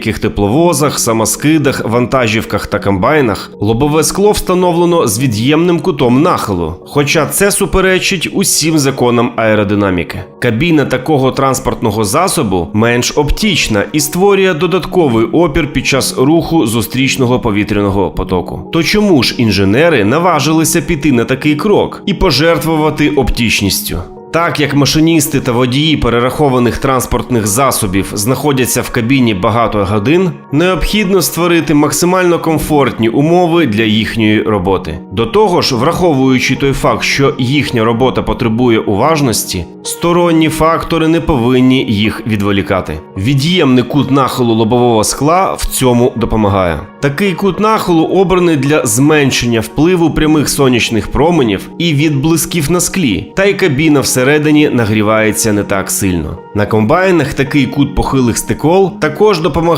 деяких тепловозах, самоскидах, вантажівках та комбайнах лобове скло встановлено з від'ємним кутом нахилу, хоча це суперечить усім законам аеродинаміки. Кабіна такого транспортного засобу менш оптічна і створює додатковий опір під час руху зустрічного повітряного потоку. То чому ж інженери наважилися піти на такий крок і пожертвувати оптічністю? Так як машиністи та водії перерахованих транспортних засобів знаходяться в кабіні багато годин, необхідно створити максимально комфортні умови для їхньої роботи. До того ж, враховуючи той факт, що їхня робота потребує уважності, сторонні фактори не повинні їх відволікати. Від'ємний кут нахилу лобового скла в цьому допомагає. Такий кут нахилу обраний для зменшення впливу прямих сонячних променів і відблисків на склі, та й кабіна всередині нагрівається не так сильно. На комбайнах такий кут похилих стекол також допомагає.